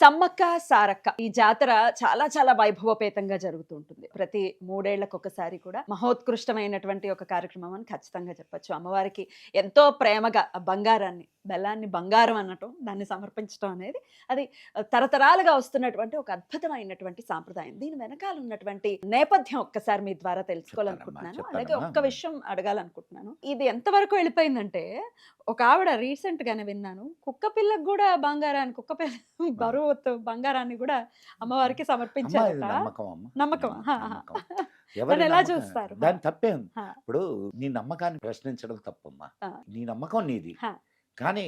సమ్మక్క సారక్క ఈ జాతర చాలా చాలా వైభవపేతంగా జరుగుతూ ఉంటుంది ప్రతి మూడేళ్ళకు ఒకసారి కూడా మహోత్కృష్టమైనటువంటి ఒక కార్యక్రమం అని ఖచ్చితంగా చెప్పొచ్చు. అమ్మవారికి ఎంతో ప్రేమగా బంగారాన్ని బెల్లాన్ని బంగారం అనటం దాన్ని సమర్పించడం అనేది అది తరతరాలుగా వస్తున్నటువంటి ఒక అద్భుతమైనటువంటి సాంప్రదాయం. దీని వెనకాల ఉన్నటువంటి నేపథ్యం ఒక్కసారి మీ ద్వారా తెలుసుకోవాలనుకుంటున్నాను. అలాగే ఒక్క. విషయం అడగాలనుకుంటున్నాను. ఇది ఎంతవరకు వెళ్ళిపోయిందంటే ఒక ఆవిడ రీసెంట్ గానే విన్నాను. కుక్క పిల్లకు కూడా బంగారాన్ని కుక్క పిల్ల బరువు బంగారాన్ని కూడా అమ్మవారికి సమర్పించారట నమ్మకం ఎవరి ఎలా? చూస్తారు? దాని తప్పే. ఇప్పుడు నీ నమ్మకాన్ని ప్రశ్నించడం తప్పమ్మా. నీ నమ్మకం నీది. కానీ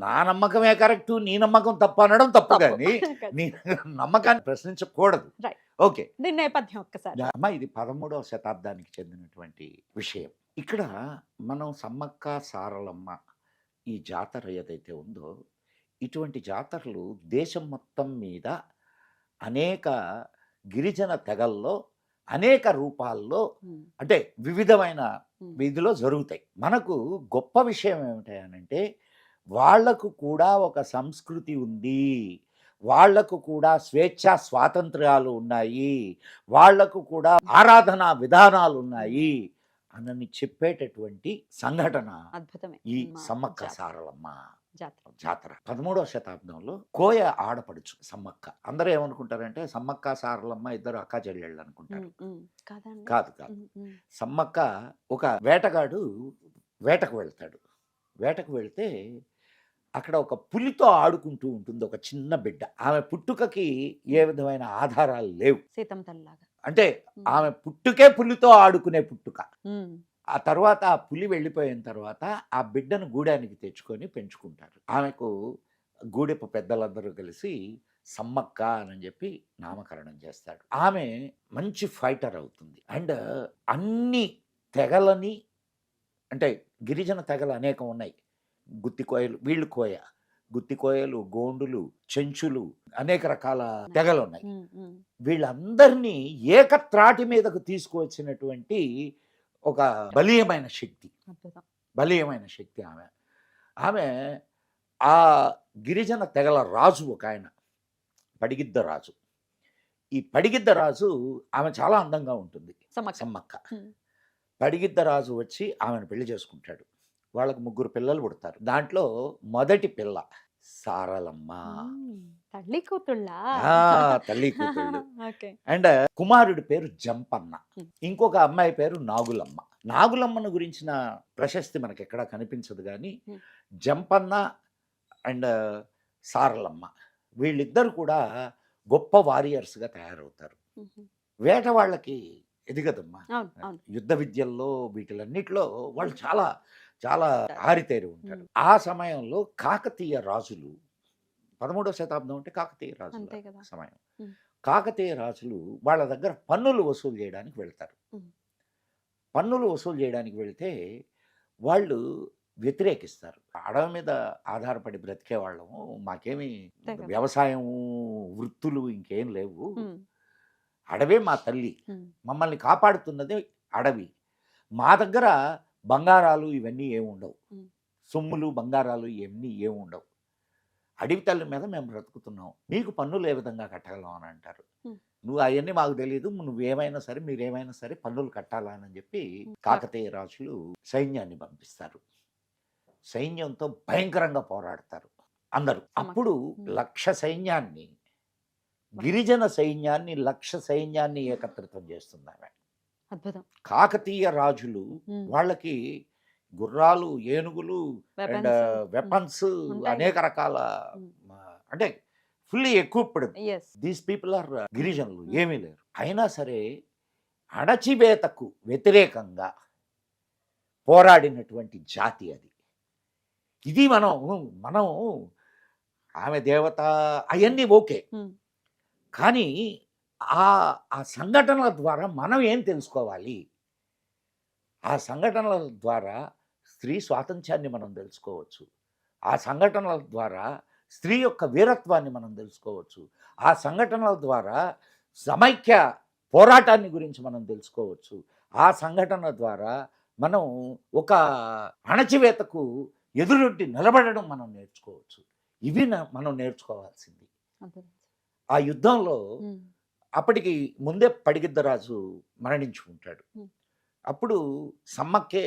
నా నమ్మకమే కరెక్ట్ నీ నమ్మకం తప్పు అనడం తప్పు. కానీ నీ నమ్మకాన్ని ప్రశ్నించకూడదు. ఓకే. దీని నేపథ్యం ఒక్కసారి. అమ్మ ఇది పదమూడవ శతాబ్దానికి చెందినటువంటి విషయం. ఇక్కడ మనం సమ్మక్క సారలమ్మ ఈ జాతర ఏదైతే ఉందో ఇటువంటి జాతరలు దేశం మొత్తం మీద అనేక గిరిజన తెగల్లో అనేక రూపాల్లో అంటే వివిధమైన వీధిలో జరుగుతాయి. మనకు గొప్ప విషయం ఏమిటంటే వాళ్ళకు కూడా ఒక సంస్కృతి ఉంది. వాళ్ళకు కూడా స్వేచ్ఛా స్వాతంత్ర్యాలు ఉన్నాయి. వాళ్ళకు కూడా ఆరాధనా విధానాలు ఉన్నాయి. అనని చెప్పేటటువంటి సంఘటన అద్భుతమే. ఈ సమ్మక్క. సారలమ్మ జాతర. జాతర. పదమూడవ శతాబ్దంలో కోయ ఆడపడుచు సమ్మక్క. అందరూ ఏమనుకుంటారంటే సమ్మక్క సారలమ్మ ఇద్దరు అక్క చెల్లెళ్ళు అనుకుంటారు. కాదు కాదు. సమ్మక్క ఒక వేటగాడు వేటకు వెళ్తాడు. వేటకు వెళ్తే అక్కడ ఒక పులితో ఆడుకుంటూ ఉంటుంది ఒక చిన్న బిడ్డ. ఆమె పుట్టుకకి ఏ విధమైన ఆధారాలు లేవు. సీతం తల్లిలాగా అంటే ఆమె పుట్టుకే పులితో ఆడుకునే పుట్టుక. ఆ తర్వాత ఆ పులి వెళ్ళిపోయిన తర్వాత ఆ బిడ్డను గూడానికి తెచ్చుకొని పెంచుకుంటారు. ఆమెకు గూడెపు పెద్దలందరూ కలిసి సమ్మక్క అని చెప్పి నామకరణం చేస్తాడు. ఆమె మంచి ఫైటర్ అవుతుంది. అండ్ అన్ని తెగలని అంటే గిరిజన తెగలు అనేకం ఉన్నాయి. గుత్తి కోయలు వీళ్ళు కోయ. గుత్తి కోయలు గోండులు చెంచులు అనేక రకాల తెగలు ఉన్నాయి. వీళ్ళందరినీ ఏకత్రాటి మీదకు తీసుకువచ్చినటువంటి ఒక బలీయమైన శక్తి. బలీయమైన శక్తి ఆమె. ఆమె ఆ గిరిజన తెగల రాజు ఒక ఆయన పడిగిద్ద రాజు. ఈ పడిగిద్ద రాజు ఆమె చాలా అందంగా ఉంటుంది. సమ్మక్క. పడిగిద్ద రాజు వచ్చి ఆమెను పెళ్ళి చేసుకుంటాడు. వాళ్ళకు ముగ్గురు పిల్లలు పుడతారు. దాంట్లో మొదటి పిల్ల సారలమ్మ. తల్లి కూతుళ్ళా? తల్లి కూతుళ్ళు. అండ్ కుమారుడి పేరు జంపన్న. ఇంకొక అమ్మాయి పేరు నాగులమ్మ. నాగులమ్మను గురించిన ప్రశస్తి మనకి ఎక్కడా కనిపించదు కానీ. జంపన్న అండ్ సారలమ్మ వీళ్ళిద్దరు కూడా గొప్ప వారియర్స్గా తయారవుతారు. వేట వాళ్ళకి ఎదిగదమ్మా. యుద్ధ విద్యల్లో వీటిలన్నిటిలో వాళ్ళు చాలా చాలా ఆరితేరి ఉంటారు. ఆ సమయంలో కాకతీయ రాజులు పదమూడవ శతాబ్దం అంటే కాకతీయ రాజుల సమయం. కాకతీయ రాజులు వాళ్ళ దగ్గర పన్నులు వసూలు చేయడానికి వెళ్తారు. పన్నులు వసూలు చేయడానికి వెళ్తే వాళ్ళు వ్యతిరేకిస్తారు. అడవి మీద ఆధారపడి బ్రతికే వాళ్ళము మాకేమి. వ్యవసాయము వృత్తులు ఇంకేం లేవు. అడవే మా తల్లి. మమ్మల్ని కాపాడుతున్నది అడవి. మా దగ్గర బంగారాలు ఇవన్నీ ఏమి ఉండవు. సొమ్ములు బంగారాలు ఇవన్నీ ఏమి ఉండవు. అడవి తల్లి మీద మేము బ్రతుకుతున్నాం. మీకు పన్నులు ఏ విధంగా కట్టగలం అని అంటారు. నువ్వు అవన్నీ మాకు తెలియదు నువ్వేమైనా సరే మీరేమైనా సరే పన్నులు కట్టాలా అని చెప్పి. కాకతీయ రాజులు సైన్యాన్ని పంపిస్తారు. సైన్యంతో భయంకరంగా పోరాడతారు అందరూ. అప్పుడు. లక్ష సైన్యాన్ని గిరిజన సైన్యాన్ని లక్ష సైన్యాన్ని ఏకత్రితం చేస్తుంది ఆమె. అద్భుతం కాకతీయ రాజులు వాళ్ళకి గుర్రాలు ఏనుగులు అండ్. వెపన్స్. అనేక రకాల అంటే fully equipped these people are గిరిజనులు. ఏమీ లేరు అయినా సరే అణచివేతకు వ్యతిరేకంగా పోరాడినటువంటి జాతి అది ఇది మనం మనం ఆమె దేవత అవన్నీ ఓకే. కానీ ఆ ఆ సంఘటనల ద్వారా మనం ఏం తెలుసుకోవాలి? ఆ సంఘటనల ద్వారా స్త్రీ స్వాతంత్ర్యాన్ని మనం తెలుసుకోవచ్చు. ఆ సంఘటనల ద్వారా స్త్రీ యొక్క వీరత్వాన్ని మనం తెలుసుకోవచ్చు. ఆ సంఘటనల ద్వారా సమైక్య పోరాటాన్ని గురించి మనం తెలుసుకోవచ్చు. ఆ సంఘటన ద్వారా మనం ఒక అణచివేతకు ఎదురొడ్డి నిలబడడం మనం నేర్చుకోవచ్చు. ఇవి మనం నేర్చుకోవాల్సింది. ఆ యుద్ధంలో అప్పటికి ముందే పడిగిద్దరాజు మరణించుకుంటాడు ఉమ్. అప్పుడు సమ్మక్కే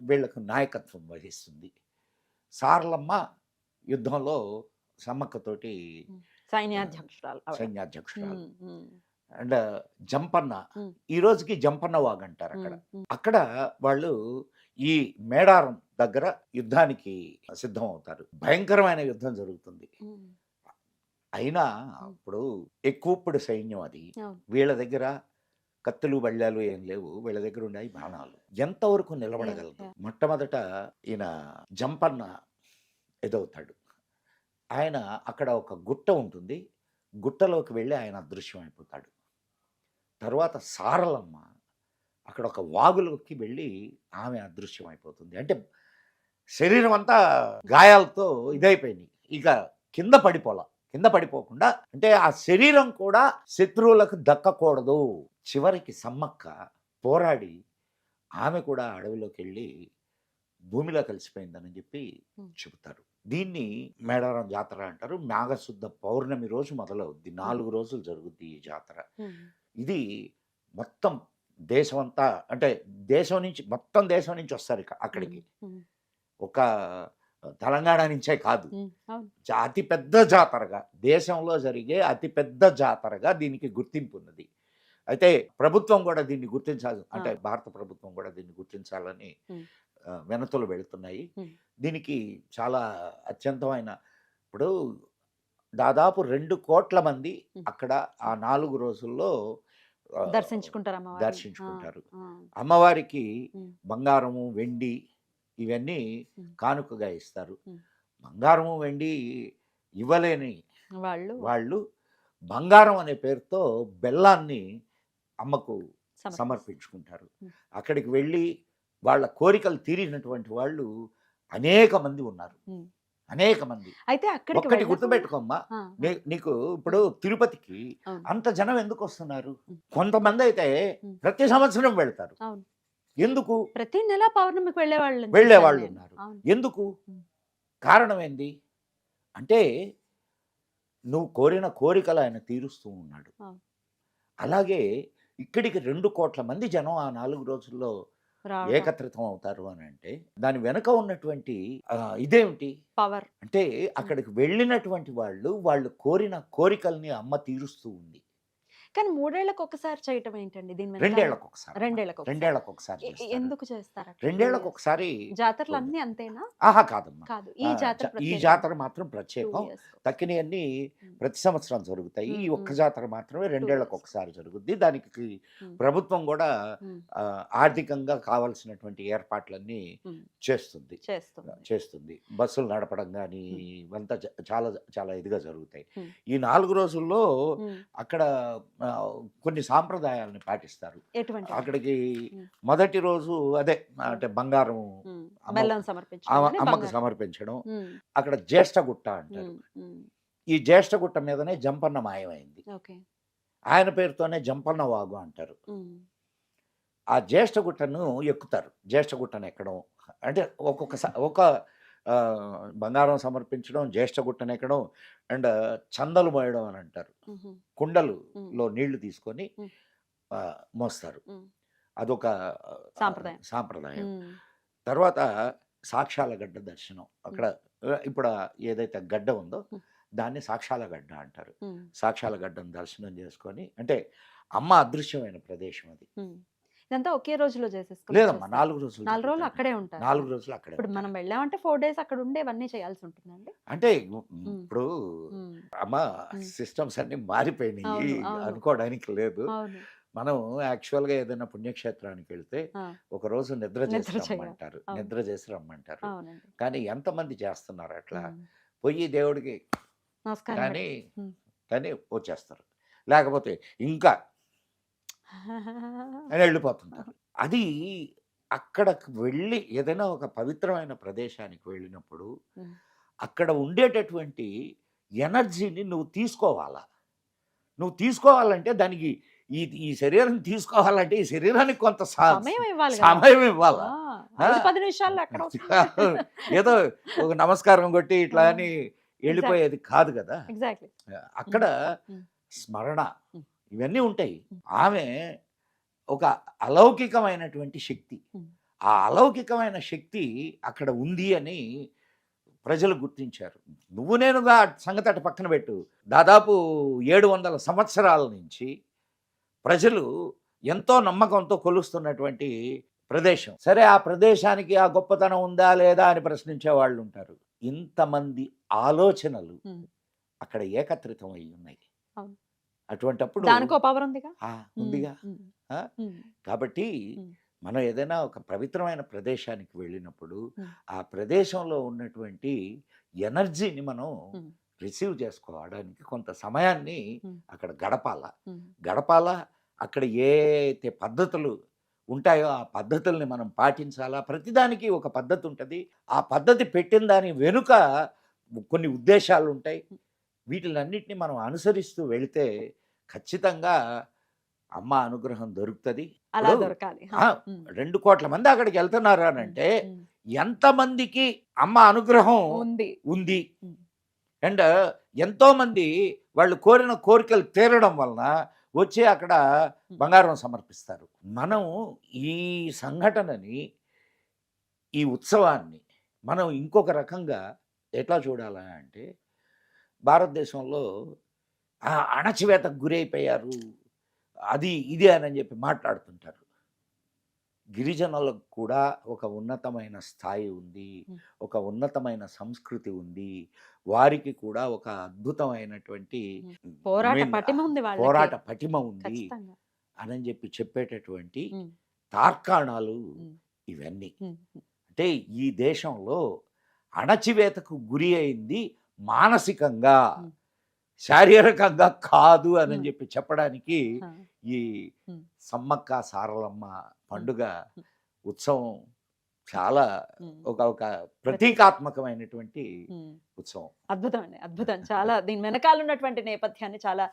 వీళ్ళకు నాయకత్వం వహిస్తుంది. సారలమ్మ యుద్ధంలో సమ్మక్కతోటి సైన్యాధ్యక్షురాలు. సైన్యాధ్యక్షురాలు. అండ్ జంపన్న. ఈ రోజుకి జంపన్న వాగ్ అంటారు అక్కడ. అక్కడ వాళ్ళు ఈ మేడారం దగ్గర యుద్ధానికి సిద్ధం అవుతారు భయంకరమైన యుద్ధం జరుగుతుంది. అయినా అప్పుడు ఎక్కువప్పుడు సైన్యం అది. వీళ్ళ దగ్గర కత్తులు బళ్ళాలు ఏం లేవు. వీళ్ళ దగ్గర ఉన్నాయి బాణాలు. ఎంతవరకు నిలబడగలదు? మొట్టమొదట ఈయన జంపన్న ఎదవుతాడు ఆయన అక్కడ ఒక గుట్ట ఉంటుంది. గుట్టలోకి వెళ్ళి ఆయన అదృశ్యం అయిపోతాడు. తర్వాత సారలమ్మ అక్కడ ఒక వాగులోకి వెళ్ళి ఆమె అదృశ్యం అయిపోతుంది. అంటే శరీరం అంతా గాయాలతో ఇదైపోయింది. ఇక కింద పడిపోలా. కింద పడిపోకుండా అంటే ఆ శరీరం కూడా శత్రువులకు దక్కకూడదు. చివరికి సమ్మక్క పోరాడి ఆమె కూడా అడవిలోకి వెళ్ళి భూమిలో కలిసిపోయిందని చెప్పి. చెబుతారు. దీన్ని మేడారం జాతర అంటారు. నాగశుద్ధ పౌర్ణమి రోజు మొదలవుద్ది. నాలుగు రోజులు జరుగుద్ది ఈ జాతర. ఇది మొత్తం దేశం అంతా అంటే దేశం నుంచి మొత్తం దేశం నుంచి వస్తారు ఇక అక్కడికి. ఒక తెలంగాణ నుంచే కాదు. అతి పెద్ద జాతరగా దేశంలో జరిగే అతి పెద్ద జాతరగా దీనికి గుర్తింపు ఉన్నది. అయితే ప్రభుత్వం కూడా దీన్ని గుర్తించాలి అంటే భారత ప్రభుత్వం కూడా దీన్ని గుర్తించాలని వినతులు వెళుతున్నాయి. దీనికి చాలా అత్యంతమైన ఇప్పుడు దాదాపు రెండు కోట్ల మంది. అక్కడ ఆ నాలుగు రోజుల్లో దర్శించుకుంటారు. దర్శించుకుంటారు. అమ్మవారికి బంగారము వెండి ఇవన్నీ. కానుకగా ఇస్తారు. బంగారము వెండి ఇవ్వలేని వాళ్ళు వాళ్ళు బంగారం అనే పేరుతో బెల్లాన్ని అమ్మకు. సమర్పించుకుంటారు. అక్కడికి వెళ్ళి వాళ్ళ కోరికలు తీరినటువంటి వాళ్ళు అనేక మంది ఉన్నారు. అనేక మంది అయితే అక్కడికి ఒక్కటి వెళ్ళకుండా- గుర్తుపెట్టుకోమ్మా నీకు ఇప్పుడు తిరుపతికి. అంత జనం ఎందుకు వస్తున్నారు. కొంతమంది అయితే. ప్రతి సంవత్సరం వెళ్తారు. ఎందుకు? ప్రతి నెల పౌర్ణమికి వెళ్ళే వాళ్ళు వెళ్ళే వాళ్ళు ఉన్నారు. ఎందుకు. కారణం ఏంది అంటే నువ్వు కోరిన కోరికలు ఆయన తీరుస్తూ ఉన్నాడు. అలాగే ఇక్కడికి రెండు కోట్ల మంది జనం ఆ నాలుగు రోజుల్లో. ఏకత్రితం అవుతారు అని అంటే దాని వెనుక ఉన్నటువంటి ఇదేమిటి? పవర్. అంటే అక్కడికి వెళ్ళినటువంటి వాళ్ళు వాళ్ళు కోరిన కోరికల్ని అమ్మ తీరుస్తూ ఉంది. కానీ మూడేళ్ళకు ఒకసారి చేయటం ఏంటండి దీని? రెండేళ్ళకు ఒకసారి రెండేళ్ళకు. రెండేళ్ళకు ఒకసారి. ఎందుకు చేస్తారు? రెండేళ్ళకు ఒకసారి జాతరలు అన్ని అంతేనా ఆహా కాదమ్మా కాదు ఈ జాతర ఈ. జాతర మాత్రం ప్రత్యేకం. తక్కినవన్నీ Hmm. ప్రతి సంవత్సరం జరుగుతాయి ఈ ఒక్క. జాతర మాత్రమే రెండేళ్ళకు. ఒకసారి జరుగుద్ది దానికి. ప్రభుత్వం కూడా ఆర్థికంగా కావాల్సినటువంటి ఏర్పాట్లన్నీ. చేస్తుంది చేస్తుంది చేస్తుంది బస్సులు నడపడం కానీ. ఇవంతా చాలా చాలా ఇదిగా జరుగుతాయి. ఈ నాలుగు రోజుల్లో అక్కడ కొన్ని సాంప్రదాయాలని పాటిస్తారు. అక్కడికి. మొదటి రోజు అదే అంటే బంగారం అమ్మకు. సమర్పించడం. అక్కడ జ్యేష్ఠగుట్ట అంటారు. ఈ జ్యేష్ఠగుట్ట మీదనే జంపన్న మాయమైంది. ఆయన పేరుతోనే జంపన్న వాగు అంటారు. ఆ జ్యేష్ఠగుట్టను ఎక్కుతారు. జ్యేష్ఠగుట్టను ఎక్కడం. అంటే ఒక్కొక్క ఒక బంగారం సమర్పించడం జ్యేష్ఠగుట్టను ఎక్కడం అండ్ చందలు మోయడం అని అంటారు. కుండలులో నీళ్ళు తీసుకొని మోస్తారు. అదొక సాంప్రదాయం. సాంప్రదాయం. తర్వాత సాక్షాల గడ్డ దర్శనం. అక్కడ ఇప్పుడు ఏదైతే గడ్డ ఉందో. దాన్ని సాక్షాల గడ్డ అంటారు. సాక్షాల గడ్డను దర్శనం చేసుకొని అంటే అమ్మ అదృశ్యమైన ప్రదేశం అది. ఇదంతా ఒకే రోజులో చేసేసుకో లేదమ్మా నాలుగు రోజులు నాలుగు రోజులు. అక్కడే ఉంటారు. నాలుగు రోజులు అక్కడే ఇప్పుడు మనం. వెళ్ళామంటే ఫోర్ డేస్ అక్కడ ఉండేవన్నీ చేయాల్సి ఉంటుందండి అంటే ఇప్పుడు అమ్మ. సిస్టమ్స్ అన్ని మారిపోయినాయి. అనుకోవడానికి లేదు. మనం యాక్చువల్గా ఏదైనా పుణ్యక్షేత్రానికి వెళ్తే ఒక రోజు నిద్ర చేసి. రమ్మంటారు. నిద్ర చేసి రమ్మంటారు. కానీ ఎంతమంది చేస్తున్నారు అట్లా? పోయి దేవుడికి నమస్కారం కానీ. కానీ వచ్చేస్తారు. లేకపోతే ఇంకా అని వెళ్ళిపోతుంటారు అది అక్కడికి వెళ్ళి ఏదైనా ఒక పవిత్రమైన ప్రదేశానికి వెళ్ళినప్పుడు. అక్కడ ఉండేటటువంటి ఎనర్జీని నువ్వు తీసుకోవాలా నువ్వు తీసుకోవాలంటే దానికి ఈ ఈ శరీరం తీసుకోవాలంటే ఈ శరీరానికి కొంత సమయం ఇవ్వాలి. పది నిమిషాల్లో అక్కడ. ఏదో ఒక నమస్కారం కొట్టి ఇట్లా అని వెళ్ళిపోయేది కాదు కదా ఎగ్జాక్ట్లీ అక్కడ. స్మరణ. ఇవన్నీ ఉంటాయి. ఆమె ఒక అలౌకికమైనటువంటి శక్తి. ఆ అలౌకికమైన శక్తి అక్కడ ఉంది అని ప్రజలు గుర్తించారు నువ్వు నేనుగా సంగతి అటు పక్కన పెట్టు దాదాపు ఏడు వందల సంవత్సరాల నుంచి ప్రజలు ఎంతో నమ్మకంతో కొలుస్తున్నటువంటి ప్రదేశం సరే ఆ ప్రదేశానికి ఆ గొప్పతనం ఉందా లేదా అని ప్రశ్నించే వాళ్ళు ఉంటారు ఇంతమంది ఆలోచనలు. అక్కడ ఏకత్రితం అయి ఉన్నాయి. అటువంటప్పుడు దానికో పవర్ ఉందిగా. ఉందిగా కాబట్టి. మనం ఏదైనా ఒక పవిత్రమైన ప్రదేశానికి వెళ్ళినప్పుడు. ఆ ప్రదేశంలో ఉన్నటువంటి ఎనర్జీని మనం. రిసీవ్ చేసుకోవడానికి కొంత సమయాన్ని. అక్కడ గడపాల. గడపాల అక్కడ ఏ అయితే పద్ధతులు ఉంటాయో ఆ పద్ధతుల్ని మనం పాటించాలా? ప్రతిదానికి ఒక పద్ధతి ఉంటుంది. ఆ పద్ధతి పెట్టిన దాని వెనుక కొన్ని ఉద్దేశాలు ఉంటాయి వీటిలన్నిటిని మనం అనుసరిస్తూ వెళితే ఖచ్చితంగా అమ్మ అనుగ్రహం దొరుకుతుంది. అలా దొరకాలి. రెండు కోట్ల మంది అక్కడికి వెళ్తున్నారు అని అంటే ఎంతమందికి అమ్మ అనుగ్రహం ఉంది. ఉంది. అండ్ ఎంతో మంది వాళ్ళు కోరిన కోరికలు తీరడం వలన వచ్చి అక్కడ బంగారం సమర్పిస్తారు. మనం ఈ సంఘటనని ఈ ఉత్సవాన్ని మనం ఇంకొక రకంగా ఎట్లా చూడాలా అంటే భారతదేశంలో అణచివేతకు గురైపోయారు. అది ఇది అని చెప్పి మాట్లాడుతుంటారు. గిరిజనులకు కూడా ఒక ఉన్నతమైన స్థాయి ఉంది. ఒక ఉన్నతమైన సంస్కృతి ఉంది. వారికి కూడా ఒక అద్భుతమైనటువంటి పోరాట పటిమ ఉంది పోరాట పటిమ ఉంది అని చెప్పి చెప్పేటటువంటి తార్కాణాలు ఇవన్నీ. అంటే ఈ దేశంలో అణచివేతకు గురి అయింది మానసికంగా. శారీరకంగా కాదు అని. చెప్పి చెప్పడానికి ఈ. సమ్మక్క సారలమ్మ పండుగ. ఉత్సవం చాలా ఒక ఒక ప్రతీకాత్మకమైనటువంటి. ఉత్సవం అద్భుతం అండి అద్భుతం చాలా దీని వెనకాల ఉన్నటువంటి నేపథ్యాన్ని చాలా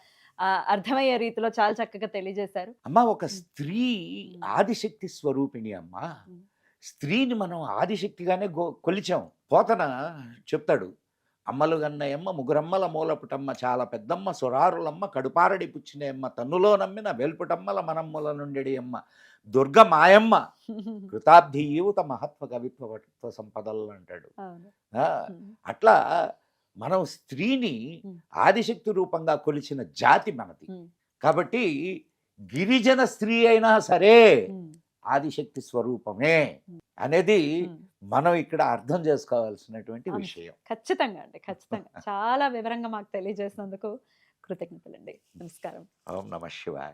అర్థమయ్యే రీతిలో చాలా చక్కగా తెలియజేశారు అమ్మ ఒక. స్త్రీ. ఆదిశక్తి స్వరూపిణి అమ్మ. స్త్రీని మనం ఆదిశక్తిగానే గో కొలిచాం పోతన చెప్తాడు అమ్మలు గన్నయమ్మ ముగురమ్మల మూలపుటమ్మ చాలా పెద్దమ్మ సురారులమ్మ కడుపారడి పుచ్చినయమ్మ తన్నులో నమ్మిన వెల్పుటమ్మల మనమ్ముల నుండి అమ్మ దుర్గ మాయమ్మ కృతాబ్ధి యువత మహత్వ కవిత్వ సంపదలు అంటాడు అట్లా మనం స్త్రీని. ఆదిశక్తి రూపంగా కొలిచిన జాతి మనది కాబట్టి గిరిజన స్త్రీ అయినా సరే ఆదిశక్తి స్వరూపమే. అనేది. మనం ఇక్కడ అర్థం చేసుకోవాల్సినటువంటి. విషయం. ఖచ్చితంగా అండి ఖచ్చితంగా. చాలా వివరంగా మాకు తెలియజేసినందుకు కృతజ్ఞతలండి. నమస్కారం. ఓం నమ శివాయ.